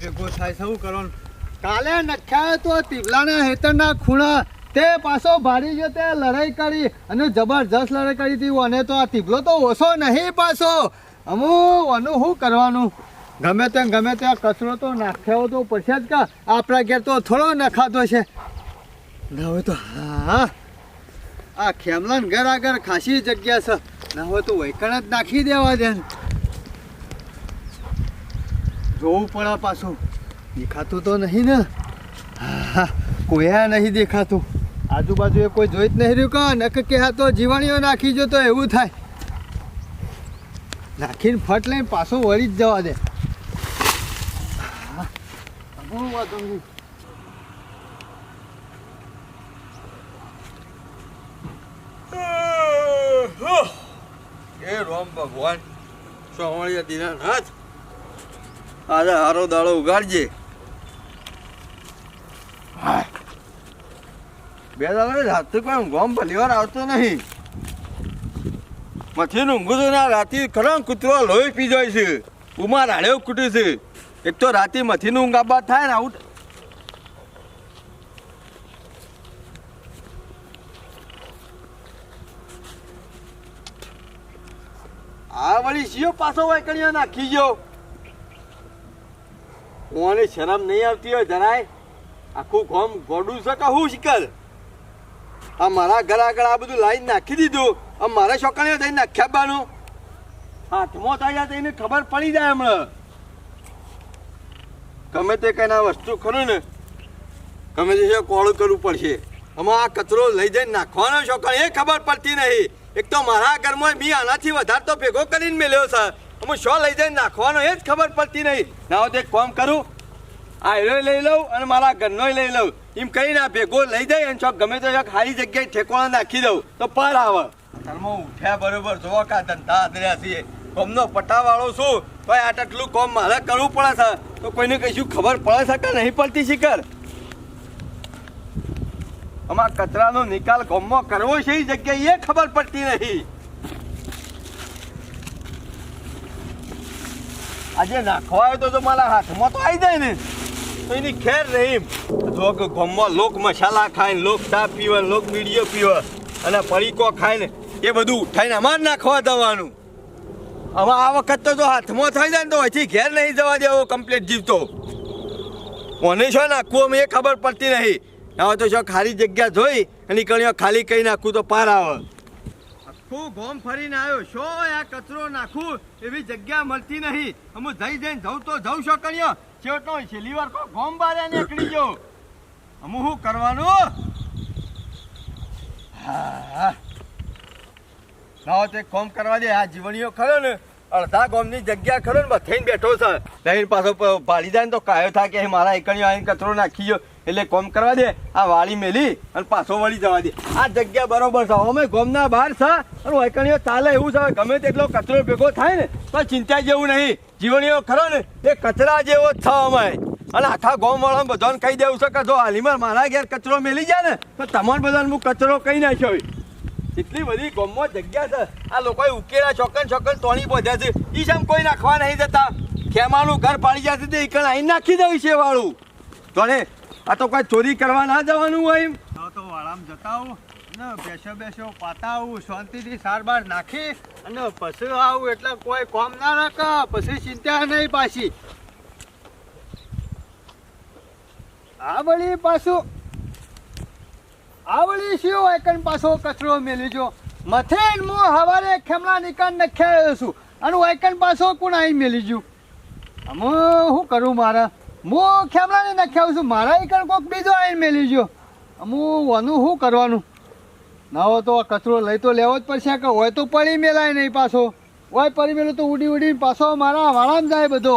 ભેગો થાય શું કરો કાલે નખ્યા તો તીબલાના હેતરના ખૂણા, તે પાછો ભારી ગયો તે લડાઈ કરી અને જબરજસ્ત લડાઈ કરી હતી. અને તો આ તીબલો તો ઓછો નહીં પાછો. અમુક આનું શું કરવાનું? ગમે તેમ, ગમે તે કચરો તો નાખ્યો તો પડશે જ કા? આપણા ઘેર તો થોડો નખાતો છે. હોય તો હા. આ ખેમલાન ઘર આગળ ખાસી જગ્યા છે. ના હોય તો વૈકણ જ નાખી દેવા દે. જોવું પડે પાછું. દેખાતું તો નહીં ને. કોયા નહીં દેખાતું. આજુબાજુ એ કોઈ જોઈ જ નહીં રહ્યું કા? નક કે હા તો જીવાણીઓ નાખી જો તો એવું થાય. નાખીને ફટ લઈને પાછો વળી જ જવા દે. એ રોમ ભગવાન સોમળિયા દીના નાથ આજે હારો દાડો ઉગાડજે. બે દાડા રાતે કોઈ ગોમ ભલીવાર આવતો નહીં. મથીનું ઊંઘું તો ના રાતે ખરો કૂતરો લોહી પી જાય છે. ઉમા રાડે કૂટ્યું છે. એક તો રાતે મથીનું ઊંઘ આબાદ થાય ને આવું. આ વળી શિયો પાછો વાયકણીઓ નાખી ગયો. ઓને શરમ નહીં આવતી હોય જરાય. આખું ગોમ ગોડું છે કે હું શિકર આ મારા ઘર આગળ આ બધું લાઈન નાખી દીધું. આમ મારા છોકરીઓ થઈને નાખ્યા બાનું. હાથમાં થાય તો એને ખબર પડી જાય હમણાં. ગમે તે કઈ ના વસ્તુ ખરું ને, ગમે તે કોળું કરવું પડશે. આમાં આ કચરો લઈ જઈને નાખવાનો છોકરા એ ખબર પડતી નહીં. એક તો મારા ઘરમાં મી આનાથી વધારે તો ભેગો કરીને મેલ્યો છે. હું શો લઈ જઈને નાખવાનો એ જ ખબર પડતી નહીં. ના તો એક કોમ કરું, આ હીરો લઈ લઉં અને મારા ઘરનોય લઈ લઉં. એમ કરીને આ ભેગો લઈ જાય અને શોખ ગમે તો એક સારી જગ્યાએ ઠેકોણા નાખી દઉં, તો પર આવે. ઘરમાં ઉઠ્યા બરોબર જોવા કા ધંધા આદર્યા છીએ. કોમનો પટાવાળો છું તો આટલું કોમ મારે કરવું પડે છે. તો કોઈને કશું ખબર પડે છે કે નહીં પડતી શીખર? અમારા કચરાનો નિકાલ ગોમમાં કરવો છે એ જગ્યાએ ખબર પડતી નહીં. આજે નાખવા આવ્યો તો મારા હાથમાં તો આવી જાય ને. તો એની ખેર નહીં જો કે ગમમાં લોક મસાલા ખાય ને લોક ચા પીવે લોક મીડિયો પીવે અને પડીકો ખાય ને એ બધું ઉઠાઈને અમારે નાખવા દેવાનું હવે આ વખત તો જો હાથમાં થઈ જાય ને તો હજી ઘેર નહીં જવા દેવો કમ્પ્લીટ જીવતો કોને છો નાખવું અમે એ ખબર પડતી નહીં. હવે તો જો ખાલી જગ્યા જોઈ અને નીકળ્યો ખાલી કહી નાખું તો પાર આવે. આખું ગોમ ફરીને આવ્યો. શો આ કચરો નાખું એવી જગ્યા મળતી નહીં. હું જઈ જઈને જઉં તો જઉં છો કર્યો છેવટો છેલ્લી વાર કો ગોમ બારે નીકળી ગયો. અમુ શું કરવાનું? હા. તે કોમ કરવા દે. આ જીવણીઓ ખરો ને, અડધા ગોમની જગ્યા ખરો ને થઈને બેઠો છે. લઈને પાછો પાડી જાય ને તો કાયો થાય કે મારા એકણીઓ આવીને કચરો નાખી ગયો. એટલે કોમ કરવા દે, આ વાળી મેલી અને પાછો વળી જવા દે. આ જગ્યા બરોબર છે. અમે ગોમના બહાર છે અને વૈકણીઓ ચાલે એવું છે. ગમે તેટલો કચરો ભેગો થાય ને તો ચિંતા જેવું નહીં. જીવણીઓ ખરો ને, એ કચરા જેવો જ છે અમે. અને આખા ગોમ વાળા બધાને કહી દેવું છે કે જો હાલીમાં મારા ઘેર કચરો મેલી જાય ને, તો તમારે બધાને હું કચરો કહી નાખ્યો. એટલી બધી ગોમમાં જગ્યા છે. આ લોકોએ ઉકેલા ચોકન ચોકન તોણી બોધ્યા છે. એ જેમ કોઈ નાખવા નહીં જતા. ખેમાનું ઘર પાડી જશે તે ઈકણ અહીં નાખી દેવું છે વાળું. તોને આ તો કોઈ ચોરી કરવા ના જવાનું હોય એમ. તો વાળામાં જતા આવું ને બેસો બેસો પાતા આવું, શાંતિથી સાર બાર નાખી, અને પછી આવું એટલે કોઈ કોમ ના રાખે, પછી ચિંતા નહીં પાછી. આ વળી પાછું, આ વળી શિયો એકન પાછો કચરો મેલી જો મથે હું હવારે ખેમલા નિકાલ નખ્યા છું, અને એકન પાછો કોણ આવી મેલી ગયું. અમે શું કરું મારે? હું ખેમલાને નાખ્યા છું. મારા એકન કોક બીજો આવીને મેલી ગયો. હું વાનું શું કરવાનું? ના હોય તો કચરો લઈ તો લેવો જ પડશે કે હોય તો પડી મેલાય નહીં પાછો. હોય પડી મેલો તો ઉડી ઉડીને પાછો મારા વાળામાં જાય બધો.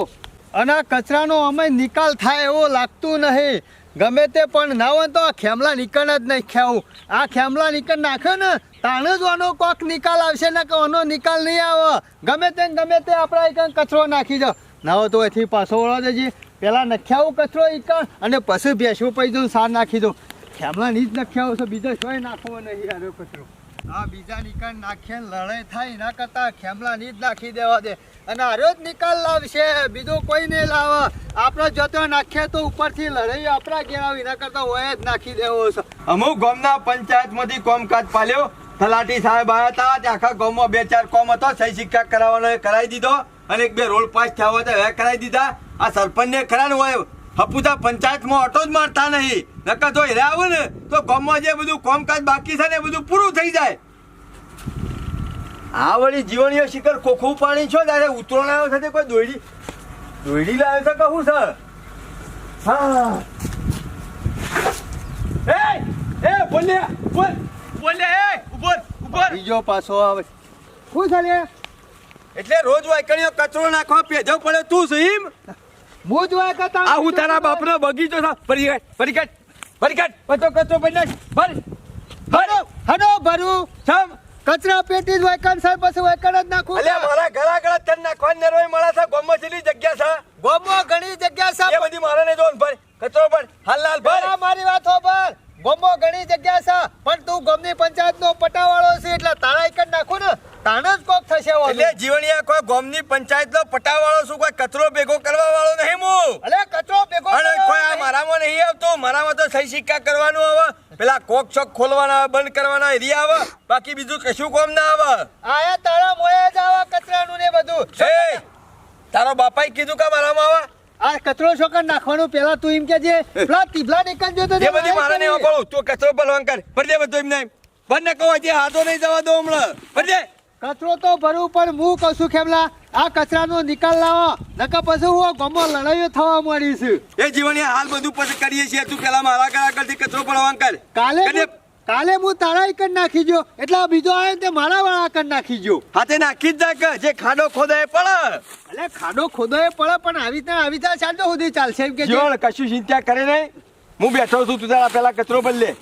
અને આ કચરાનો અમે નિકાલ થાય એવો લાગતું નહીં. ગમે તે પણ ના હોય તો આ ખેમલા નિકળ જ નહીં ખેવું. આ ખેમલા નિકળ નાખ્યો ને તાણે જ આનો કોક નિકાલ આવશે ને કે આનો નિકાલ નહીં આવે. ગમે તે ગમે તે આપણા એક કચરો નાખી જાઓ ના હોય તો એથી પાછો વળવા દેજે. પેલા નખ્યાવું કચરો ઈકણ અને પછી બેસવું પડી દઉં સાર નાખી દઉં. ખેમલાની જ નખ્યાવું છે, બીજો શોય નાખવો નહીં યાર કચરો. આ બીજા નિકાલ નાખે લડાઈ થાય એના કરતા ખેમલાની જ નાખી દેવા દે. અને આર્યો જ નિકાલ લાવશે, બીજો કોઈ નહીં લાવે. આપણે જતો નાખીએ તો ઉપરથી લડાઈ આપણા ઘેર આવે, એના કરતા હોય જ નાખી દેવો છે. અમુક ગામના પંચાયતમાંથી કોમકાજ પાલ્યો તલાટી સાહેબ આવ્યા હતા, તે આખા ગામમાં બે ચાર કોમ હતો, સહી સિક્કા કરાવવાનો એ કરાવી દીધો. અને એક બે રોડ પાસ થયા હોય તો હવે કરાવી દીધા. આ સરપંચને ખરા ને હોય હપુતા પંચાયતમાં ઓટો જ મારતા નહીં. નકર જો હેરા આવું ને તો ગામમાં જે બધું કોમકાજ બાકી છે ને એ બધું પૂરું થઈ જાય. આ વળી જીવણીય શિખર ખોખું પાણી છો ત્યારે ઉતરણ આવ્યો છે કોઈ દોયડી દોયડી લાવ્યો છે કહું સર? હા. એ એ બોલ્યા બોલ. બોલ્યા એ ઉપર ઉપર બીજો પાછો આવે. શું ચાલે એટલે રોજ વાયકણીઓ કચરો નાખવા પેજો પડે તું એમ? હું જોયા કરતા આ હું તારા બાપનો બગીચો છે ફરી કાઢ ફરી કાઢ ફરી કાઢ. બધો કચરો પડી નાખ ભર હડો હડો ભરું. સમ કચરા પેટી જ વાયકણ સાહેબ પછી વાયકણ જ નાખું. અલ્યા મારા ઘર આગળ તન નાખવા નેરોય મળે છે ગોમો છેલ્લી જગ્યા છે. ગોમો ઘણી જગ્યા એ બધી મારે ને જોન ભર. કચરો ભર હાલ હાલ ભર. ભર મારી વાત હોભળ ગોમો ઘણી જગ્યા છે પણ તું ગોમની પંચાયત નો પટાવાળો છે એટલે તારા એક જ નાખું ને. તાણ જ કોક થશે એટલે. જીવણીયા કોઈ ગોમની પંચાયતનો પટાવાળો શું કોઈ કચરો ભેગો કરવા વાળો નહીં હું અલે કચરો ભેગો અને કર્યો કોઈ આ નહીં. મારામાં નહીં આવતો મારામાં તો સહી સિક્કા કરવાનું આવે પેલા કોક ચોક ખોલવાના બંધ કરવાના એરિયા આવે. બાકી બીજું કશું કોમ ના આવે. આયા તારા મોયા જ આવા કચરાનું ને બધું. એ તારો બાપાએ કીધું કે મારામાં આવે? આ કચરો છોકર નાખવાનું? પેલા તું એમ કે જે પેલા તીબલા નીકળ જો તો એ બધી મારા નહીં વાપરવું તું કચરો ભરવાન કર. પર દે બધું એમને. બંને કહો જે હાથો નહીં જવા દો હમણાં. પર દે. કચરો તો ભરવું પણ હું કશું કેમલા ખેમલા આ કચરાનો નિકાલ લાવો. નકર પછી હું ગમો લડાઈઓ થવા મળી છે. એ જીવન હાલ બધું પછી કરીએ છીએ. તું પેલા મારા ઘર આગળથી કચરો પડવા કર. કાલે કરી કાલે હું તારા એક નાખી જો એટલે બીજો આવે તે મારા વાળા કર નાખી જો હાથે નાખી જ કે જે ખાડો ખોદે પડે એટલે ખાડો ખોદો એ પડે પણ આવી રીતે આવી રીતે ચાલતો સુધી ચાલશે એમ કે જોણ કશું ચિંતા કરે નહીં. હું બેઠો છું તું તારા પેલા કચરો બદલે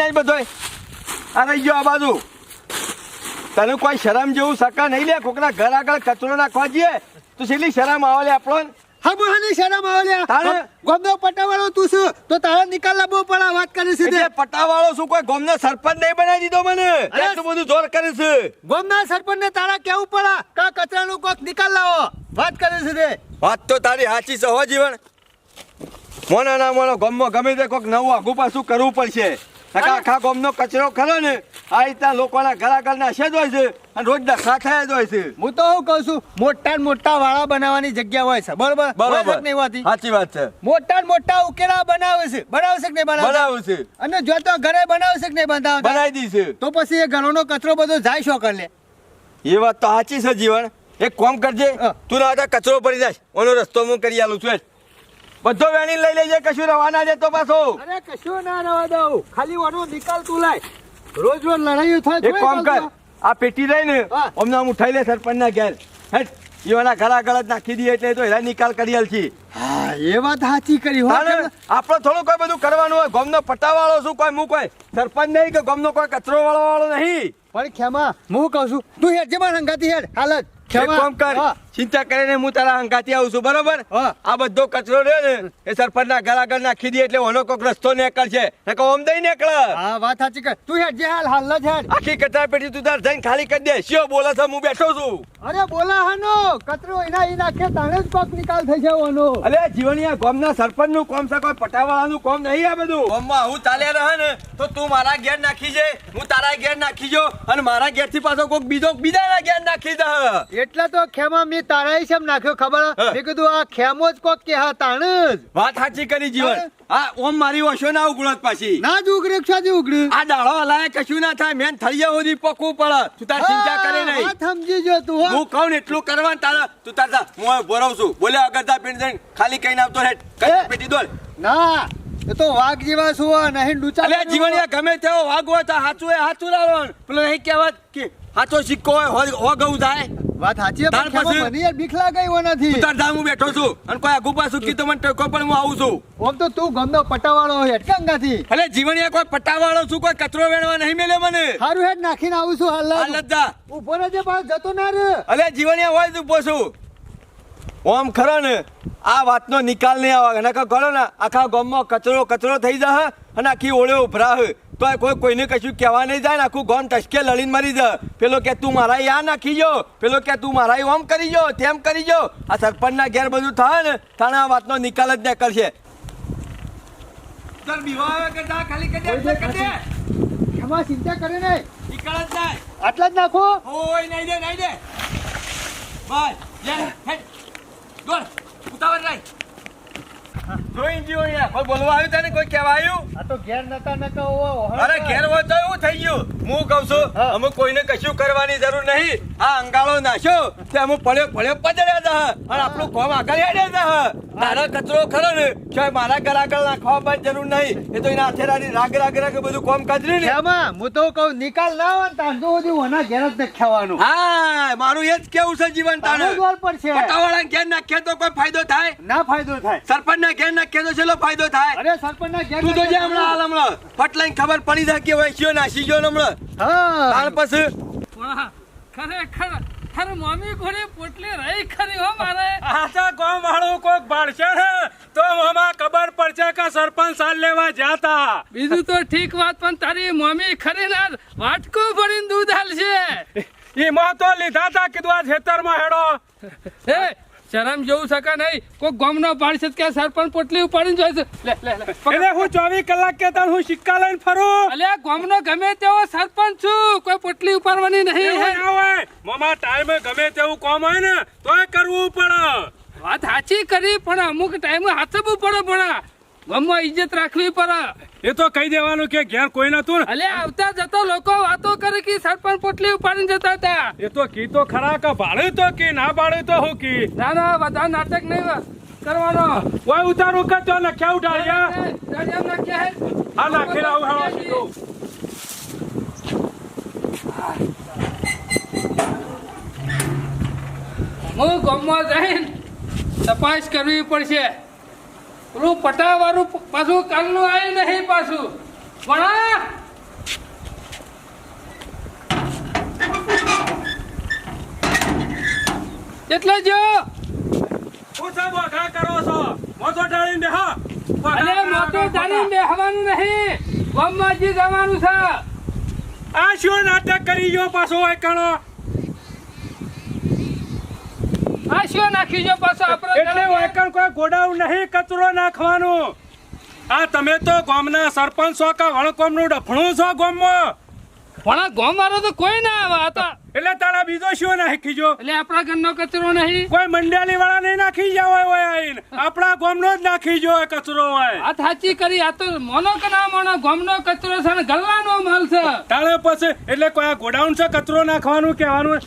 નાખ બધોય. આ રહી ગયો આ બાજુ. તને કોઈ શરમ જેવું સકા નહીં લે કોકના ઘર આગળ કચરો નાખવા જઈએ તો છેલ્લી શરમ આવે લે આપણો? હા બહાની શરમ આવે. તારે? ગોમનો પટાવાળો તું છું તો તારે નિકાલ લાવવો પડે વાત કરી છે પટાવાળો શું કોઈ ગામનો સરપંચ નહીં બનાવી દીધો મને? અરે! એટલું બધું જોર કરે છે ગોમના સરપંચ ને તારા કેવું પડે? કા કચરાનું કોક નિકાલ લાવો. વાત કરે છે તે. વાત તો તારી સાચી છે હો જીવન. મોનો ના મોનો ગામમાં ગમે તે કોઈક નવું આગુ પાછું કરવું પડશે. નકર આખા ગામનો કચરો ખરો ને આ રીતના લોકોના ઘર આગળ નાશે જ હોય છે અને રોજ ડખા થયા જ હોય છે. હું તો હું કહું છું મોટા ને મોટા વાળા બનાવવાની જગ્યા હોય છે. બરોબર? બરોબર. નહીં હોતી? સાચી વાત છે. મોટા ને મોટા ઉકેલા બનાવે છે. બનાવે છે કે નહીં બનાવે? બનાવે છે. અને જો તો ઘરે બનાવે છે કે નહીં બનાવે બનાવી દીધું તો પછી એ ઘરોનો કચરો બધો જાય શો કર લે? એ વાત તો સાચી છે જીવન. એક કામ કરજે. તું ના કચરો ભરી જાય ઓનો રસ્તો હું કરી આલું છું. બધો વેણી લઈ લેજે કશું રવાના દેતો પાછો. અરે કશું ના રવા દઉં. ખાલી વાનો નિકાલ તું લાય. રોજ રોજ લડાઈઓ થાય એક કામ કર આ પેટી રહી ને અમને આમ ઉઠાઈ લે સરપંચ ના ઘેર. હેટ ઈવાના ઘર આગળ નાખી દઈએ એટલે તો એના નિકાલ કરી આલશી. હા એ વાત સાચી કરી હોય આપણે થોડું કોઈ બધું કરવાનું હોય ગોમનો પટાવાળો શું કોઈ હું કોઈ? સરપંચ નહીં કે ગોમનો કોઈ કચરો વાળો વાળો નહીં? પણ ખેમા હું કહું છું તું હેડ જે રંગાતી હેડ હાલત ખેમા કામ કર. ચિંતા કરીને હું તારા હંકાથી આવું છું બરોબર? હા. આ બધો કચરો રહ્યો ને એ સરપંચના ઘર આગળ નાખી દે એટલે ઓનો કોક રસ્તો નીકળશે. નકો ઓમ દઈ નીકળે. હા વાત સાચી કર તું હેડ જે હાલ હાલ જ હેડ. આખી કચરા પેટી તું તાર જઈને ખાલી કરી દે. શિયો બોલા છે હું બેઠો છું. અરે બોલા હાનો. કચરો એના ઈ નાખે તાણે જ કોક નિકાલ થઈ જવાનો અરે જીવણિયા ગામના સરપંચનું કોમ છે કોઈ પટાવાળાનું કોમ નહીં આ બધું? ગામમાં હું ચાલે રહે ને તો તું મારા ઘેર નાખી જે. હું તારા ઘેર નાખી જો અને મારા ઘેરથી પાછો કોક બીજો બીજાના ઘેર નાખી દે. એટલે તો ખેમા મેં તારા છે નાખ્યો ખબર? મેં કીધું આ ખેમો જ કોક કે હા તાણ જ. વાત સાચી કરી જીવન. આ ઓમ મારી ઓશો ના ઉગળત પાછી. ના જ ઉઘડે ક્ષાથી ઉઘડે આ દાડો હલાય કશું ના થાય મેન થળિયા સુધી પકવું પડે. તું તાર ચિંતા કરે નહીં. વાત સમજી જો તું હું. કહું ને એટલું કરવાનું તારા તું તાર હું ભરાવ છું. બોલ્યા અગર તા દઈને ખાલી કઈ આવતો રે કઈ પેટી દોડ. ના એ તો વાઘ જેવા શું નહીં ડૂચા અલે જીવણિયા ગમે તેવો વાઘ હોય તો હાચું એ હાચું લાવો પેલો નહીં કહેવત કે હાચો સિક્કો હોય હો- હો થાય વાત સાચી પણ તાર પછી- મને યાર બીક નથી. તું તાર જા હું બેઠો છું. અને કોઈ આગુ પાછું કીધું મને ટકો પણ હું આવું છું. ઓમ તો તું ગમનો પટાવાળો હોય હેટકાંગાથી અલે જીવણિયા કોઈ પટાવાળો છું કોઈ કચરો વેણવા નહીં મેલે મને. હારું હેડ નાખીને આવું છું હાલ હાલ. જ જા. ઊભો રહેજે પાછો જતો ના રે અલે જીવણિયા હોય ઊભો છું. ઓમ ખરો ને આ વાતનો નિકાલ નહીં આવે નકર કરો ને આખા ગામમાં કચરો કચરો થઈ જશે અને આખી ઓળે ઉભરા હોય તો કોઈ કોઈને કશું કહેવા નહીં જાય ને આખું ગોન ટસકે લડીને મરી જ. પેલો કે તું મારા આ નાખી જો. પેલો કે તું મારા ઓમ કરી જો તેમ કરી જો. આ સરપંચના ઘેર બધું થાય ને તાણે આ વાતનો નિકાલ જ ન કરશે. ચાલ બીવા આવે કે જા ખાલી કરી દે એટલે દે. એમાં ચિંતા કરે નહીં. નિકાલ જ જાય આટલા જ નાખો. ઓય નહીં દે નહીં દે. બસ હેડ. ગોળ ઉતાવળ રાઈ જોઈ જીવો અહીંયા. કોઈ બોલવા આવ્યું તને? કોઈ કહેવા આવ્યું? આ તો ઘેર નતા નતા હોવા અરે ઘેર હોય તો એવું થઈ ગયું. હું કહું છું અમુક અમે કોઈને કશું કરવાની જરૂર નહીં. આ અંગાળો નાખ્યો તે અમે પડ્યો પડ્યો પજડ્યા હતા અને આપણું કોમ આગળ હેડ્યા હતા તારો કચરો ખરો ને કે મારા ઘર આગળ નાખવા પણ જરૂર નહીં. એ તો એના હાથે રાડી રાગ રાગ રાગ બધું કોમ કાઢી ને. એમાં હું તો કહું નિકાલ ના હોય ને તાંજો સુધી ઓના ઘેર જ નખાવાનું હા મારું એ જ કેવું છે જીવન તારે. પણ છે. પટાવાળા ઘેર નાખીએ તો કોઈ ફાયદો થાય? ના ફાયદો થાય. સરપંચ ઘેર નાખીએ તો છેલ્લો ફાયદો થાય. અરે સરપંચ ના ઘેર તું તો જે હમણાં હાલ હમણાં ફટલાઈને ખબર પડી જાય કે વૈશ્યો નાસી ગયો ને હમણાં. હા. તાર પછી. ખરેખર ખર મમ્મી ઘોડી પોટલી રહી ખરી હો મારે. આશા ગામ વાળું કોઈક ભાળશે ને તો મામા ખબર પડશે કે સરપંચ સાલ લેવા જાતા બીજું તો ઠીક વાત પણ તારી મમ્મી ખરી ના વાટકો ભરીને દૂધ હાલશે. એમાં તો લીધા તા કીધું આ ખેતરમાં હેડો. હે શરમ જેવું શકે નહીં? કોઈ ગમનો પાડશે કે સરપંચ પોટલી ઉપાડીને જોઈશે લે લે લે એટલે હું ચોવીસ કલાક કે તાર હું સિક્કા લઈને ફરું. અલ્યા ગમનો ગમે તેવો સરપંચ છું. કોઈ પોટલી ઉપાડવાની નહીં હે. ના હોય. મામા ટાઈમે ગમે તેવું કામ હોય ને તોય કરવું પડે. વાત સાચી કરી પણ અમુક ટાઈમે હાથવું પડે પણ ગમમાં ઇજ્જત રાખવી પડે. એ તો કહી દેવાનું કે ઘેર કોઈ નતું અલે આવતા જતા લોકો વાતો કરે કે સરપંચ પોટલી ઉપાડીને જતા હતા એ તો કી તો ખરા કે ભાડે તો કે ના ભાડે તો હું કી ના ના બધા નાટક નહીં કરવાનો કોઈ ઉતારું કે તો લખ્યા ઉઠાડ્યા હે. હા નાખી લાવું હેડો હું ગામમાં જઈને તપાસ કરવી પડશે પેલું પટાવાળું પાછું કાલનું આવ્યું નહીં પાછું. પણ એટલે જો હું સબ વખા કરો છો? મોટો ઢાળીને બેહો. અને મોટો જાણી બેહવાનું નહીં. ગામમાં જી જવાનું છે. આ શું નાટક કરી ગયો પાછો એકણો નાખી જો પાછો આપણે એટલે વાયકણ કોઈ ગોડાઉન નહીં કચરો નાખવાનું. આ તમે તો ગામના સરપંચ છો કે વણકોમનું ડફણું છો ગામમાં? પણ ગામ વાળો તો કોઈ ના આવે એટલે તારા બીજો શું નાખી જો એટલે આપણા ઘરનો કચરો નહીં. કોઈ મંડાલી વાળા નહીં નાખી જાવ હોય આઈને આપણા ગોમનો જ નાખી જો કચરો હોય. આ સાચી કરી આ તો મોનો કે ના મોનો ગોમનો કચરો છે ને ગલ્લાનો માલ છે. તારે પછી એટલે કોઈ ગોડાઉન છે કચરો નાખવાનું કહેવાનું?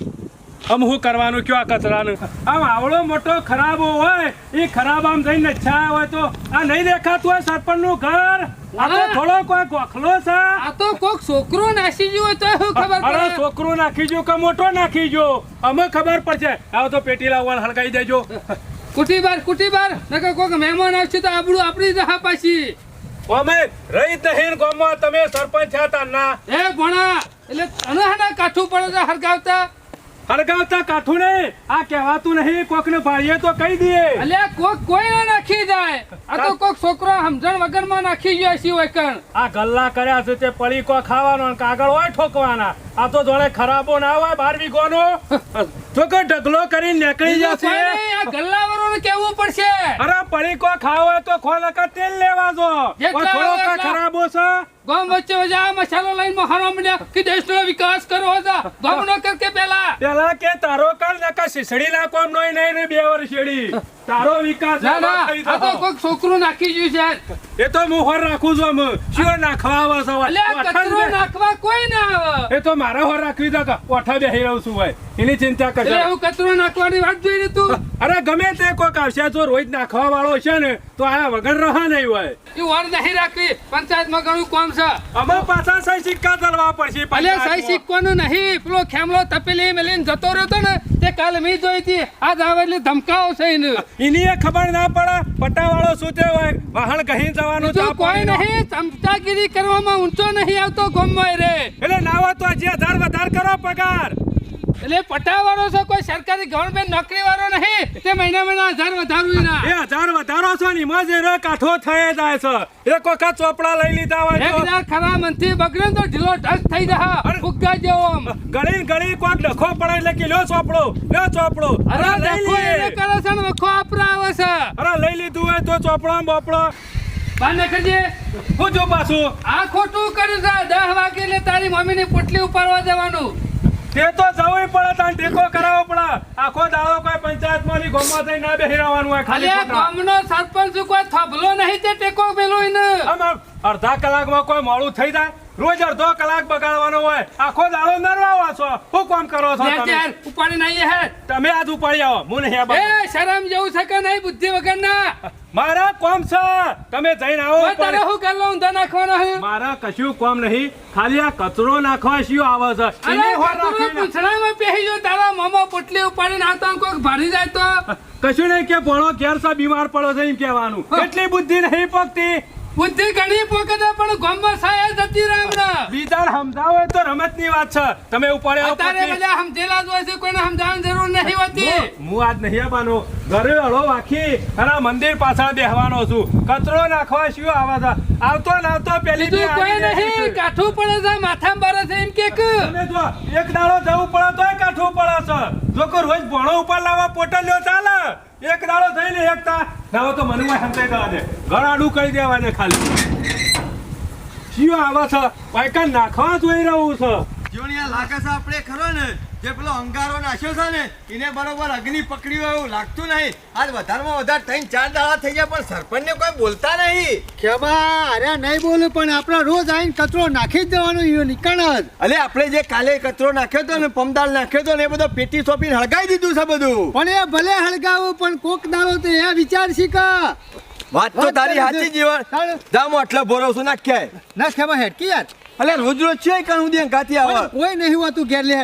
આમ શું કરવાનું કયો આ કચરાનું? આમ આવડો મોટો ખરાબો હોય એ ખરાબ આમ જઈને છા હોય તો આ નહીં દેખાતું હોય સરપંચનું ઘર? આ તો થોડો કોઈ ગોખલો છે? આ તો કોક છોકરો નાસી ગયો હોય તો શું ખબર અરે છોકરો નાખી જો કે મોટો નાખી અમે ખબર પડશે. આવો તો પેટી લાવવાનું હળગાઈ દેજો. કુટી બાર કુટી બાર નકર કોક મહેમાન આવશે તો આપણું આપણી જહા પાછી. અમે રહી જ નહીં તમે સરપંચ થયા તા ના. એ ભણા એટલે તને હેને કાઠું પડે હરગાવતા? હળગાવતા કાઠું નહીં આ કહેવાતું નહીં કોકને ભાળીએ તો કહી દઈએ. અલે કોક કોઈને નાખી જાય. આ તો કોક છોકરો સમજણ વગરમાં નાખી ગયો છે વૈકણ. આ ગલ્લા કર્યા છે તે પડીકો ખાવાનો અને કાગળ હોય ઠોકવાના. આ તો જોડે ખરાબો ના હોય બાર વીઘોનો તો કે ઢગલો કરી નીકળી જશે. આ ગલ્લાવાળોને કહેવું પડશે? અરે પડીકો ખાવ હોય તો ખોલકા તેલ લેવા જો. થોડો કા ખરાબો છે? ગામ વચ્ચે વચ્ચે મસાલો લઈને મહારો મળ્યા કે દેશનો વિકાસ કરો હતા. ગામનો કર કે પેલા. પેલા કે તારો કાલ નકા શીસડી ના કોમ નોય નહીં ને બે વર્ષ શેડી તારો વિકાસ ના ના આ તો કોઈક છોકરું નાખી ગયું છે. એ તો હું હોર રાખું છું અમે શું નાખવા આવે છે કચરો નાખવા કોઈ ના આવે. એ તો મારા હોર રાખવી કે ઓઠા બેહી રહું છું ભાઈ. એની ચિંતા કરજો હું કચરો નાખવાની વાત જોઈ તું અરે ગમે તે કોઈક આવશે જો રોજ નાખવા વાળો છે ને તો આયા વગર રહા નહીં હોય. એ વાર નહીં રાખવી. પંચાયતમાં ઘણું કોમ છે. અમે પાછા સહી સિક્કા દલવા પડશે ભલે સહી. સિક્કોનું નહીં. પેલો ખેમલો તપેલી મેલીને જતો રહ્યો તો ને તે કાલ મેં જોઈ હતી. આ આવે એટલે ધમકાવો છે એને. એની એ ખબર ના પડે પટ્ટાવાળો શું તે હોય વાહણ કહી જવાનું તો કોઈ નહીં. ચમચાગીરી કરવામાં ઊંચો નહીં આવતો ગમમાં રે. એટલે નાવા તો હજી હજાર વધાર કરો પગાર. એટલે પટાવાળો છો કોઈ સરકારી ગવર્મેન્ટ નોકરી વાળો નહીં. તે મહિના મહિના હજાર વધારવું ના એ હજાર વધારો છો ની મજે રે કાઠો થઈ જાય છે. એક વખત ચોપડા લઈ લીધા હોય એક હજાર ખરા મનથી બગડે તો ઢીલો ઢસ થઈ જાય ફુગ્ગા જેવો આમ. ગળી ગળી કોક ડખો પડે એટલે કે લ્યો ચોપડો લ્યો ચોપડો. અરે દેખો એને કરે છે ને વખો આપરા આવે છે. અરે લઈ લીધું હોય તો ચોપડો બોપડા. હું જો પાછું? આ ખોટું કર્યું છે. દસ વાગે એટલે તારી મમ્મીની પોટલી ઉપાડવા જવાનું. તે તો જવું પડે તાન ટેકો કરાવવો પડે. આખો દાડો કોઈ પંચાયતમાં ની ગોમાં થઈ ના બેહી રહેવાનું હોય ખાલી. ગામનો સરપંચ કોઈ થભલો નહીં તે ટેકો પેલો એને. આમાં અડધા કલાકમાં કોઈ મોડું થઈ જાય. રોજ અડધો કલાક બગાડવાનો હોય. આખો દાડો નરવા છો. શું કામ કરો છો તમે? ઉપાડીને આવીએ હે. તમે આજ ઉપાડી આવો. હું નહીં. એ શરમ જેવું છે કે નહીં બુદ્ધિ વગરના? મારા કોમ છે. તમે જઈને આવો તારે. શું કરલો ઊંધા નાખવાનો હે? મારા કશું કોમ નહીં. ખાલી આ કચરો નાખવા શું આવે છે. અરે કચરો. પૂંછડામાં જો તારા મોમો પોટલી ઉપાડીને આવતા કોઈક ભારી જાય તો? કશું નહીં કે ભણો ઘેર બીમાર પડો છે એમ કહેવાનું. એટલી બુદ્ધિ નહીં પગતી. બુદ્ધિ ઘણી પોકતે પણ ગામમાં સાયા જતી રામડા હમણાં બીજા સમજાવો તો રમતની વાત છે. તમે ઉપાડે અત્યારે. બધા સમજેલા જ હોય છે કોઈને સમજાવવાની જરૂર નહીં હોતી. હું આજ નહીં આવવાનો. ઘરે હળો વાખી અને મંદિર પાછળ બેહવાનો છું. કચરો નાખવા શું આવે આવતો ને આવતો પેલી તું કોઈ નહીં કાઠું પડે છે માથામાં બરે છે એમ કે તમે જો એક દાડો જવું પડે તોય કાઠું પડે છે. જો કોઈ રોજ ભણો ઉપર લાવવા પોટલ્યો ચાલે. એક દાડો થઈને એકતા. ના હોય તો મનમાં સમજાઈ દેવા દે. આડું કરી દેવા દે ખાલી. શિયો આવે છે? પાયકા નાખવા જોઈ રહ્યું છે. જીવણીયા લાગે છે આપણે ખરો ને? જે પેલો અંગારો નાખ્યો છે ને એને બરોબર અગ્નિ પકડ્યું હોય એવું લાગતું નહીં. આજ વધારમાં વધારે ત્રણ ચાર દાડા થઈ ગયા પણ સરપંચને કોઈ બોલતા નહીં. ખેબા અરે નહીં બોલું પણ આપણે રોજ આવીને કચરો નાખી જ દેવાનો યો નીકળ જ. અલે આપણે જે કાલે કચરો નાખ્યો હતો ને પમદાળ નાખ્યો હતો ને એ બધો પેટી સોંપીને હળગાવી દીધું છે બધું. પણ એ ભલે હળગાવું પણ કોક દાડો તો એ વિચાર શીખા વાત તો તારી સાચી જીવન. જામો આટલો ભરોસો નાખ્યા. નાખ્યા ખેમા હેડકી યાર. અલે રોજ રોજ છે કણ દે ગાતી આવે કોઈ નહીં હોતું ઘેર લે.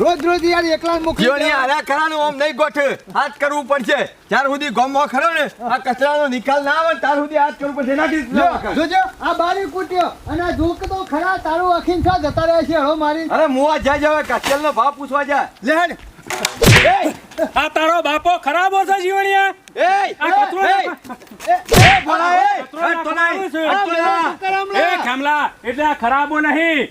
રોજ રોજ યાર એકલા જ જો દેવા. આરા ખરાનું આમ નહીં ગોઠ. હાથ કરવું પડશે. જ્યાર સુધી ગોમો ખરો ને આ કચરાનો નિકાલ ના આવે ત્યાર સુધી હાથ કરવું પડશે. નાખી જો, જોજો આ બારી કૂટ્યો અને આ જોક તો ખરા તારું અખીન છા જતા રહે છે હળો મારી. અરે મુવા જા જવા કાચલ નો ભાવ પૂછવા જા લેડ આ તારો બાપો ખરાબ છે જીવણિયા? એ આ કચરો એ, નાખવા- એ, કચરો ના. એ ખેમલા. એટલે આ ખરાબો નહીં.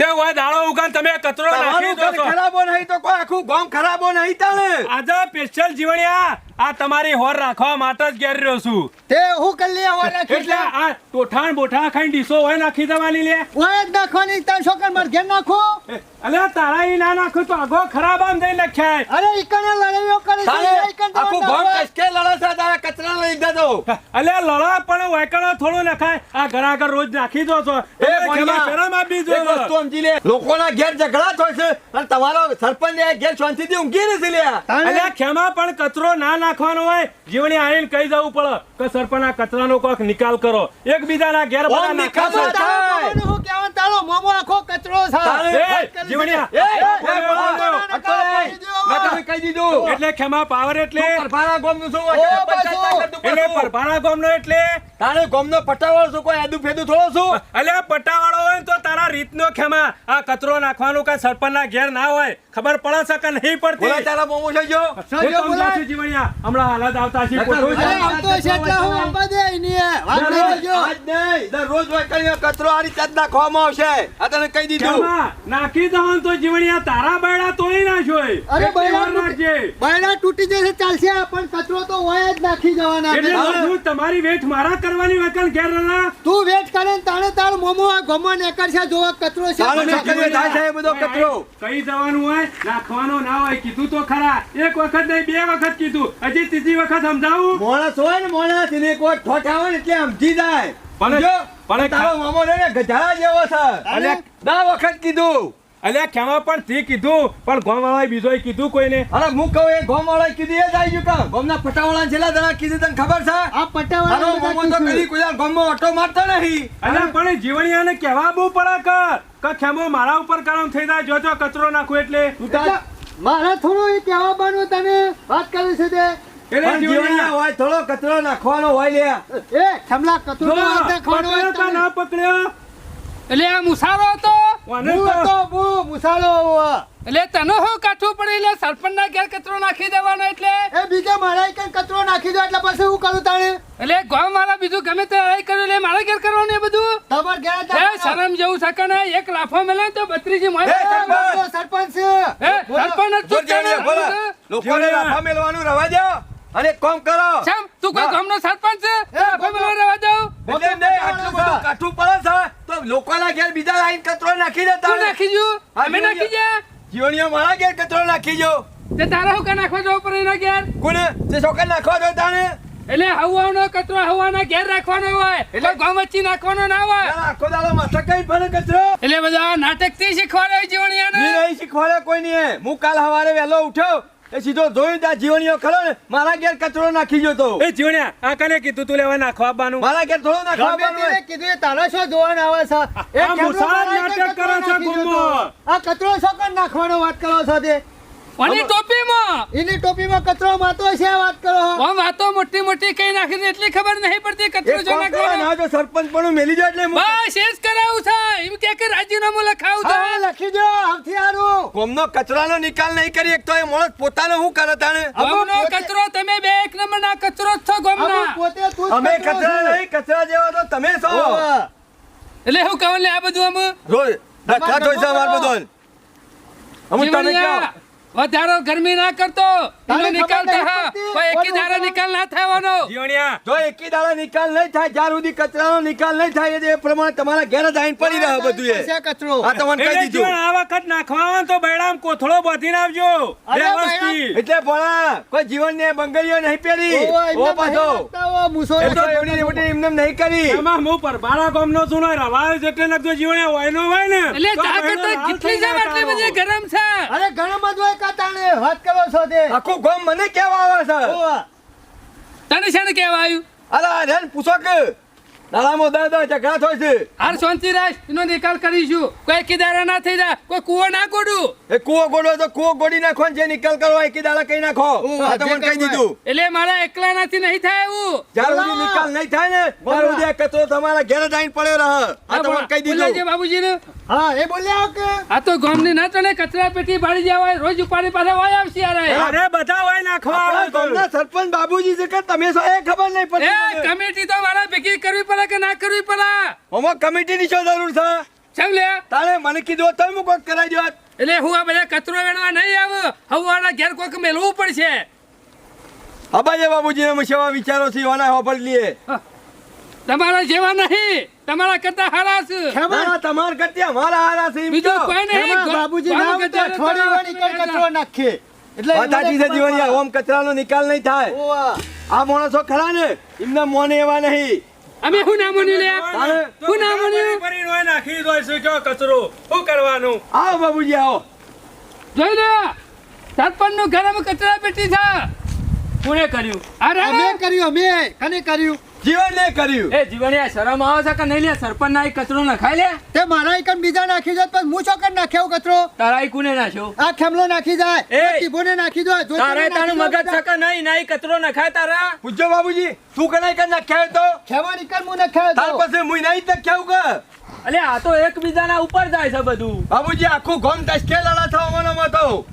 તે હોય દાડો ઉગાન તમે કચરો નાખી દો ખરાબો નહીં તો કોઈ આખું ગામ ખરાબો નહીં તાણે. આજે સ્પેશિયલ જીવણિયા આ તમારી હોર રાખવા માટે જ ઘેર રહ્યો છું. તે હું કરી લે હવે રાખી એટલે આ ટોઠાણ બોઠા ખાઈ ડીસો હોય નાખી દેવાની લે. હોય જ નાખવાની તાર છોકર માર ઘેર નાખો? અલે તારા ઈ ના નાખું તો આગો ખરાબ આમ જઈ લખ્યા અરે ઈકને લડાઈઓ કરે છે ઈકન આખું હોય. કચકે લડે છે તારા કચરા લઈ દેજો. અલે લડા પણ વાયકણો થોડું નખાય. આ ઘર આગળ રોજ નાખી દો છો. એ ખેમા શરમ આપવી એક વસ્તુ સમજી લે. લોકોના ઘેર ઝઘડા થાય છે અને તમારો સરપંચ ને ઘેર શાંતિથી ઊંઘી નથી લે અલ્યા ખેમા પણ કચરો ના નાખવાનો હોય જીવણી આવીને કહી જવું પડે કે સરપંચ આ કચરાનો કોક નિકાલ કરો. એકબીજાના ઘેર બધા નિકાલ હું કહેવાનું? તારો મોમો આખો કચરો છે. તારે- એ, કહી દીધું. એટલે ખેમા પાવર એટલે પરભારા ગામનું શું એટલે. પરભારા ગામનો એટલે તારે ગોમનો પટાવાળો છું કોઈ એદુ ફેદુ થોડો છું. એટલે પટાવાળો હોય તો તારા રીતનો ખેમા આ કચરો નાખવાનું કઈ સરપંચના ઘેર ના હોય. ખબર પડે છે કે નહીં બોલા પડતી તારા મોમો છે જો જીવણિયા. હમણાં હાલત આવતા છે નકર ખોટું છે. આવતો છે એટલે હું આપવા દે એની વાત નહીં કરજો. આજ નહીં દરરોજ વાંકણીઓ કચરો આરી ચાદ નાખવામાં આવશે. આ તને કહી દીધું. નાખી દો ને તો જીવણિયા તારા બૈડા તોડી નાખ્યો. અરે બૈડા નાખજે. બૈડા તૂટી જશે ચાલશે પણ કચરો તો હોય જ નાખી જવાના એટલે હું તમારી વેઠ મારા કરવાની વકલ ઘેર ના તું વેઠ કરે તાણે તાળ મોમો આ ગમો નેકળશે જો આ કચરો છે. થાય છે બધો કચરો. કઈ જવાનું હોય? નાખવાનો ના હોય કીધું તો ખરા. એક વખત નહીં બે વખત કીધું. હજી ત્રીજી વખત સમજાવું? મોણસ હોય ને મોણસ એને કોઈ ઠોઠ આવે ને એટલે સમજી જાય. પણ- જો પણ તારો મામો રે ને જેવો છે. અને દા વખત કીધું. અલ્યા ખેમા પણ તે કીધું પણ ગોમ વાળા બીજો કીધું કોઈને? અરે હું કહું એ ગોમ વાળા કીધું એ જ આવી ગયું ગોમ ના પટાવાળા છેલ્લા દરા કીધું તને ખબર છે? આ પટાવાળા તારો માં તો કદી કોઈ વાર ગોમમાં ઓટો મારતો નહીં. અલ્યા પણ જીવણિયાને કહેવા બહુ પડે કર કે ખેમો મારા ઉપર કરમ થઈ જાય જો જો કચરો નાખું એટલે. મારે થોડું એ કહેવા બનવું તને વાત કરી છે તે. એટલે જીવણિયા હોય થોડો કચરો નાખવાનો હોય લે. એ થમલા કચરો ના પકડ્યો. એટલે આ મુસારો હતો? હું હતો, હું મુસાળો હોવા. એટલે તને હું કાઠું પડે એટલે સરપંચના ઘેર કચરો નાખી દેવાનો એટલે? એ બીજા મારા કઈ કચરો નાખી દો એટલે પછી હું કરું તાણે? એટલે ગામ વાળા બીજું ગમે તે લડાઈ કર્યું એટલે મારા ઘેર કરવાનું એ બધું? તમાર ઘેર એ શરમ જેવું શકે ને એક લાફો મેલે તો બત્રીજી મોય સરપંચ! સરપંચ એ સરપંચ. જોર તું લોકોને લાફો મેલવાનું રવા દો અને કોમ કરો. શેમ? તું કોઈ ગામનો સરપંચ છે? લાફો મેલવા રવા દઉં એટલે ને આટલું બધું કાઠું પડે છે તો લોકોના ઘેર બીજા લાઈન કચરો નાખી દેતા તું નાખી જો અમે નાખી જા જીવણીઓ મારા ઘેર કચરો નાખી જો. તે તારા હું કે નાખવા જવું પડે એના ઘેર? કોને? તે છોકરા નાખવા દો તાને. એટલે હવાનો કચરો હવાના ઘેર રાખવાનો હોય. એટલે ગામ વચ્ચે નાખવાનો ના હોય. તારા આખો દાડો માથા કઈ ભરે કચરો. એટલે બધા નાટકથી શીખવાડે જીવણિયાને નહીં શીખવાડે કોઈ નહીં. હું કાલ સવારે વહેલો ઉઠ્યો એ સીધો જોઈ ત્યાં જીવણીઓ ખરો ને મારા ઘેર કચરો નાખી ગયો તો. એ જીવણ્યા આ કને કીધું તું લેવા નાખવા આવવાનું મારા ઘેર થોડો નાખવા. તેને કીધું એ તારા શો જોવાનું આવે છે? એ એક નાટક કચરો કરે છે ગુમ્મો. આ કચરો શો નાખવાનો વાત કરો છો તે અને ટોપીમાં? એની ટોપીમાં કચરો માતો છે વાત કરો. આમ વાતો મોટી મોટી કઈ નાખી એટલી ખબર નહીં પડતી કચરો જો નાખો ના જો સરપંચ પણ મેલી જાય એટલે બસ એસ કરાવું છે. એમ કે કે રાજીનામું લખાવું હા છે લખી દો આવથી હારું. કોમનો કચરાનો નિકાલ નહીં કરી એક તો એ માણસ પોતાનો હું કરે તાણે? ગામનો કચરો તમે બે એક નંબરના કચરો જ છો ગોમના. પોતે તું અમે કચરા નહીં કચરા જેવા તો તમે છો. એટલે હું કહું લે આ બધું અમે રોજ રખા જોઈ છે અમાર બધો અમુક તને કહો. વધારો ગરમી ના કરતો. એનો નિકાલ થા પડતી? એકી દાડા નિકાલ ના થવાનો જીવણિયા જો એકી દાડા નિકાલ નહીં થાય જ્યાર સુધી કચરાનો નિકાલ નહીં થાય એ પ્રમાણે તમારા ઘેર જ આવીને પડી રહે બધું એ. કચરો. આ તમને કહી દીધું. આ વખત નાખવા ને તો બૈડામ કોથળો બાંધીને આવજો. એટલે ભણા કોઈ જીવનને બંગડીઓ નહીં પહેરી. ઓ પાછો નહીં લાગતા, ઓ મૂસો એ તો રાખી એવડી એમને નહીં કરી. એમાં હું પરબારા ગામનો છું ને રવાયો જેટલે લગતો જીવણિયા હોય ને. એટલે તો કરતા કેટલી થઈ આટલી બધી ગરમ છે. અરે ઘણા જ હોય કાતાણે વાત કરો છો તે? આખું ગામ મને કેવા આવે છે. તને શેને કેવા આવ્યું અરે રેન પૂછો કે. દાડામાં દાદા ઝઘડા થાય છે? હાર શાંતિ રાખ એનો નિકાલ કરીશું. કોઈ કિદારા ના થઈ જાય કોઈ કુવો ના ગોડું. એ કૂવો ગોડો તો કુવો ગોડી નાખો જે નિકાલ કરો એકી દાડા કઈ નાખો. આ તો મને કહી દીધું. એટલે મારા એકલા નાથી નહીં થાય એવું. જ્યાં સુધી નિકાલ નહીં થાય ને ત્યાં દે કચરો તમારા ઘેર જઈને પડ્યો રહે. આ તમને કહી બોલાવજે બાબુજી ને હા એ બોલ્યા કે આ તો ગામની ના તને કચરા પેટી બાળી જાય રોજ ઉપાડી પાસે વાય આવશે અરે અરે બધા હોય નાખવા ગામના સરપંચ બાબુજી છે કે તમે એ ખબર નહીં એ પડતી મને. કમિટી તો મારા ભેગી કરવી પડે. કે ના કરવી પડે કમિટી ની શું જરૂર છે? ચમ લે? તારે મને કીધું તો હું કોક કરાવી દો એટલે હું આ બધા કચરો વેણવા નહીં આવું. હવાના ઘેર કોક મેલવું પડશે. અબાજે બાબુજી અમે સેવા વિચારો છે એવાના હોફળ લીએ તમારા જેવા નહીં. તમારા કરતા હારા છે. ના, તમાર કરતા અમારા હારા છે બીજો કોઈ નહીં. બાબુજી ના કરતા થોડી વાળી કઈ કચરો નાખે. એટલે વાત સાચી જીવન ઓમ કચરાનો નિકાલ નહીં થાય. આ માણસો ખરા ને? એમના મોને એવા નહીં. અમે શું ના માન્યું લે. હું ના માન્યું ભરી હોય નાખી દો છે કે કચરો? શું કરવાનું? આવો બાબુજી આવો. જોઈ લે. સરપંચનું ઘરમાં કચરા પેટી છે. કોણે કર્યું? અરે! અમે કર્યું અમે કને કર્યું? જીવન ને કર્યું. એ જીવણિયા શરમ આવે છે કે નહીં લે? સરપંચ ના કચરો નખાય લે. તે મારા એકન બીજા નાખી જાય પણ હું ચોકન નાખ્યો કચરો? તારા કુને નાખ્યો? આ ખેમલો નાખી જાય એ! ટીબોને નાખી દો તારે તારું મગજ. છે કે નહીં? નહીં કચરો નખાય તારા? પૂછજો બાબુજી તું કનાઈ કર નાખ્યા તો? ખેવા નિકાલ હું નાખ્યો તાર. પાસે મુઈ નહીં નાખ્યા કે? અલે આ તો એકબીજાના ઉપર જાય છે બધું. બાબુજી આખું ગોમ ટસકે લડા થવાનો મતો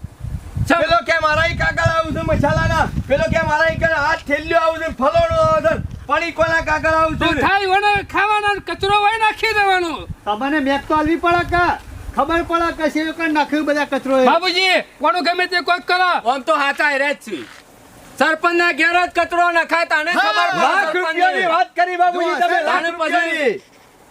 પેલો કે મારા કાગળ આવું છે મસાલાના? પેલો કે મારા હાથ થેલ્યો આવું છે ફલોડો આવું છે. પડી કોલા કાગળ આવું છું. થાય વને ખાવાના કચરો હોય નાખી દેવાનો. તમને મેક તો આલવી પડે કે? ખબર પડે કે છે કણ નાખ્યું બધા કચરો. બાબુજી કોનું ગમે તે કોક કરો. આમ તો હાચા રે જ છે. સરપંચ ના ઘેર જ કચરો નખાય તાને ખબર લાખ રૂપિયાની વાત કરી બાબુજી તમે લાખ પછી રૂપિયાની.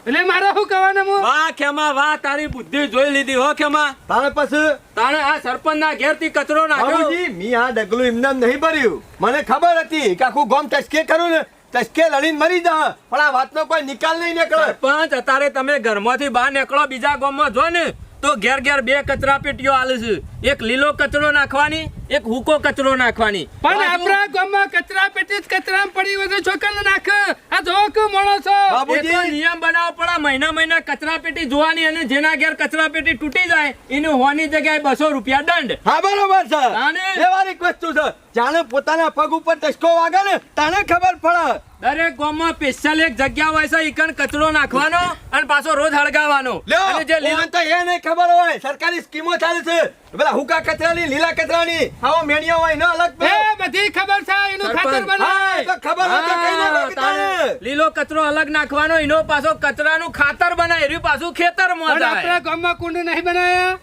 એટલે મારે શું કહેવાનું હું? વાહ ખેમા વાહ તારી બુદ્ધિ જોઈ લીધી હો ખેમા. તારે પછી? તાણે આ સરપંચ ના ઘેરથી કચરો નાખ્યો. બાબુજી મી આ ડગલું એમને એમ નહીં ભર્યું. મને ખબર હતી કે આખું ગોમ ટસકે કરું ને? ટસકે લડીને મરી જા. પણ આ વાતનો કોઈ નિકાલ નહીં નીકળે. પણ અત્યારે તમે ઘરમાંથી બહાર નીકળો, બીજા ગામમાં જો ને, તો ઘેર ઘેર બે કચરા પેટીઓ આલે છે. એક લીલો કચરો નાખવાની એક હુકો કચરો નાખવાની. પણ આપણા ગામમાં કચરા પેટી જ કચરામાં પડી હોય છોકરાને નાખ? આ જોક મોણો માણસો બાબુજી. નિયમ બનાવવો પડે મહિના મહિના કચરા પેટી જોવાની અને જેના ઘેર કચરા પેટી તૂટી જાય એને હોવાની જગ્યાએ બસો રૂપિયા દંડ. હા બરોબર છે. અને વ્યવહારિક વસ્તુ છે. જાણે પોતાના પગ ઉપર ટસકો વાગે ને તાને ખબર પડે. દરેક ગામમાં સ્પેશિયલ એક જગ્યા હોય છે ઈકણ કચરો નાખવાનો અને પાછો રોજ હળગાવવાનો. અને જે લેવન તો એ નહીં ખબર હોય. સરકારી સ્કીમો ચાલે છે. પેલા હુકા કચરાની લીલા કચરાની આવો મેણિયા હોય એનો અલગ એ બધી ખબર છે એનું ખાતર. બનાય તો ખબર હોય તો કઈ ના. તાણે લીલો કચરો અલગ નાખવાનો એનો પાછો કચરાનું ખાતર બનાય એર્યું પાછું ખેતરમાં જાય આપણે ગામમાં કુંડ નહીં બનાયા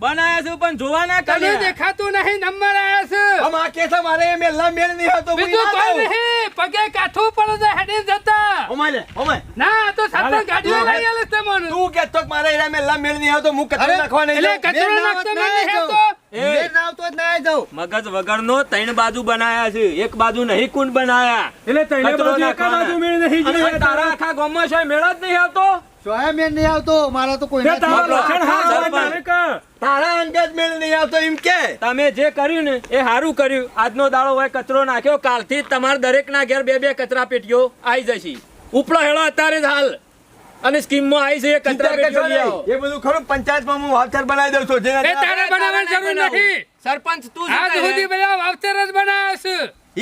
બનાય છે. પણ જોવા ના તને દેખાતું નહીં નંબર આયા છે. આમ આ કે મારે એ મેળ નહીં હતો બીજું કોઈ નહીં પગે કાઠું પડે છે હેડી જતા. Oh my oh my. ના તો સાતણ ગાડીઓ લઈ આલે છે મને. તું કહેતો કે મારે એના મેલા મેળ નહીં આવતો હું કચરો નાખવા નહીં એટલે કચરો નાખતો મને હેતો. એ. મેં જ ના જાઉં. મગજ વગરનો ત્રણ બાજુ બનાયા છે. એક બાજુ નહીં કુંડ બનાયા. એટલે તઈને બાજુ એકા બાજુ મેળ નહીં તારા આખા ગામમાં છે મેળ જ નહીં આવતો? સોયા મેં નહીં આવતો મારા તો કોઈ તારા મેળ નહીં. આવતો એમ કે. તમે જે કર્યું ને એ સારું કર્યું. આજનો દાડો હોય કચરો નાખ્યો કાલથી તમારે તમારા દરેકના ઘેર બે બે કચરા પેટીઓ આવી જશે. ઉપલો હેળો અત્યારે જ હાલ. અને સ્કીમમાં આવી છે એ કચરા પેટીઓ. એ બધું ખરું પંચાયતમાં હું વાવચર બનાવી દઉં છું. જેના એ તારે બનાવવાની જરૂર નથી. સરપંચ તું આજ સુધી બધા વાવતર જ બનાવ્યો છે.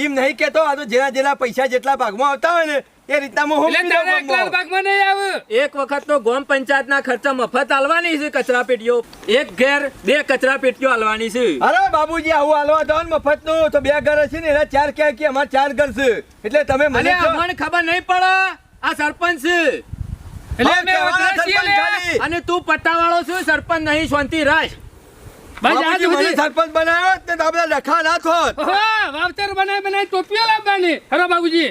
એમ નહીં કેતો આ તો જેના જેના પૈસા જેટલા ભાગમાં આવતા હોય ને એ રીતના હું હું એટલે તારે એકલા ગામમાં. ભાગમાં નહીં આવે. એક વખત તો ગ્રામ પંચાયતના ખર્ચા મફત આલવાની છે કચરા પેટીઓ. એક ઘેર બે કચરા પેટીઓ આલવાની છે. અરે બાબુજી આવું હાલવા દો મફતનું તો બે ઘર હશે ને એના ચાર ક્યાં કે અમારે ચાર ઘર છે. એટલે તમે મને. અમને ખબર નહીં પડે. આ સરપંચ છે. એટલે વતરા. અને તું પટ્ટાવાળો છું સરપંચ નહીં શાંતિ રાખ. બાબુજી મને સરપંચ બનાવ્યો ને લખા નાખો વાવતર બનાવી બનાવી ટોપીઓ લાવવાની. હરો બાબુજી.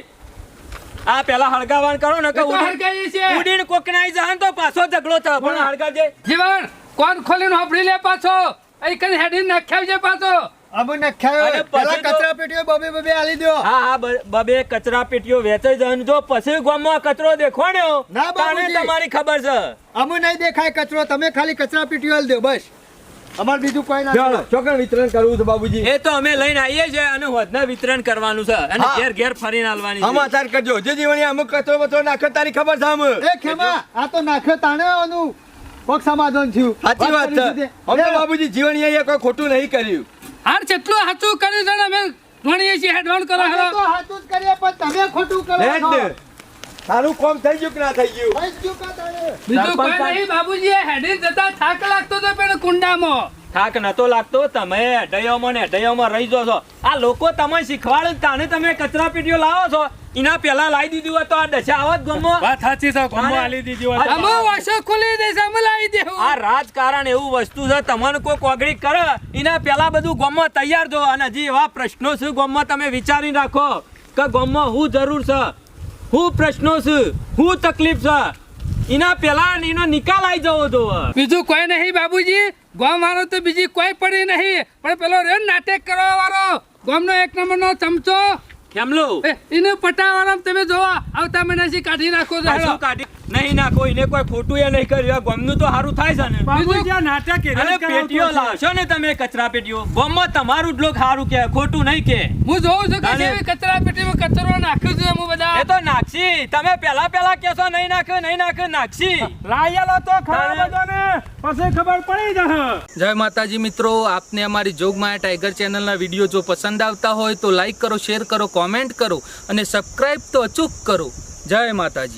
આ પેલા હળગાવાન કરો ને કે હરગાઈએ છે. ઉડીને કોક નાઈ તો પાછો ઝઘડો થાય. પણ હળગાજે જીવન કોણ ખોલીને હોપડી લે પાછો? અહીં કઈ હેડી નાખ્યા છે પાછો અમે નખ્યા પેલા કચરા પેટીઓ બબે બબે આલી દો હા હા બબે કચરા પેટીઓ વેચાઈ જાય જો પછી ગામમાં કચરો દેખોણ્યો ના, બાબુજી. તમારી ખબર છે. અમુ નહીં દેખાય કચરો તમે ખાલી કચરા પેટીઓ આલી દો બસ. અમારે બીજું કોઈ ના ચોકન વિતરણ કરવું છે બાબુજી. એ તો અમે લઈને આવીએ છીએ અને હોદના વિતરણ કરવાનું છે અને ઘેર ઘેર ફરીને આલવાની છે. સમાચાર કરજો. જે જીવણી અમુક કચરો બચરો નાખે તારી ખબર છે એ ખેમા આ તો નાખ્યો તાણે આવવાનું કોક સમાધાન થયું. સાચી વાત છે. લે, બાબુજી જીવણી અહીંયા કોઈ ખોટું નહીં કર્યું. હાર કેટલું સાચું કર્યું છે ને અમે ભણીએ છીએ હેડવાન કરો અમે તો હાચું જ કરીએ પણ તમે ખોટું કરો. તારું કોમ થઈ ગયું કે ના થઈ ગયું? થઈ જ ગયું કાં તારે? બીજું કોઈ નહીં બાબુજી હેડી જતા. થાક લાગતો હતો પણ કુંડામાં. થાક નતો લાગતો. તમે અઢૈયામાં ને અઢૈયામાં રહી જો છો. આ લોકો તમે શીખવાડે તાને તમે કચરા પેટીઓ લાવો છો. એના પેલા લાવી દીધું હોય તો આ દશા આવત ગમો. વાત સાચી છે ગમો આલી દીધી હોય અમે વાસો ખુલી દે છે અમે લાવી દેવું. આ રાજકારણ એવું વસ્તુ છે તમને કોઈ કોગડી કરે એના પેલા બધું ગમો તૈયાર જો. અને હજી એવા પ્રશ્નો છે ગમો તમે વિચારી રાખો. કે ગમો હું જરૂર છે? શું પ્રશ્નો છે. શું તકલીફ છે. એના પહેલા એનો નિકાલ આવી જવો જોવે. બીજું કોઈ નહીં બાબુજી. ગોમ વાળો તો બીજી કોઈ પડી નહીં. પણ પેલો રે નાટક કરવા વાળો. ગોમનો એક નંબરનો ચમચો. કેમલો એને પટાવાળા તમે જોવા. આવતા મહિનાથી કાઢી નાખો છો કાઢી નહીં નાખો એને કોઈ ખોટું એ નહીં કર્યું. ગોમનું તો સારું થાય છે ને. નાટક અને પેટીઓ લાવશો ને તમે કચરા પેટીઓ. ગામમાં તમારું જ લોક સારું કે ખોટું નહીં કે. હું જોઉં છું કે જેવી કચરા પેટીમાં કચરો નાખ્યો છે હું બધા. એ તો નાખશી. તમે પહેલા પહેલા કેશો નહીં નાખે નહીં નાખે નાખશી. લાયેલો તો ખરા બધો ને પછી ખબર પડી જશે. જય માતાજી મિત્રો આપને અમારી જોગમાયા ટાઈગર ચેનલના વીડિયો જો પસંદ આવતા હોય તો લાઈક કરો શેર કરો કોમેન્ટ કરો અને સબસ્ક્રાઈબ તો અચૂક કરો. જય માતાજી.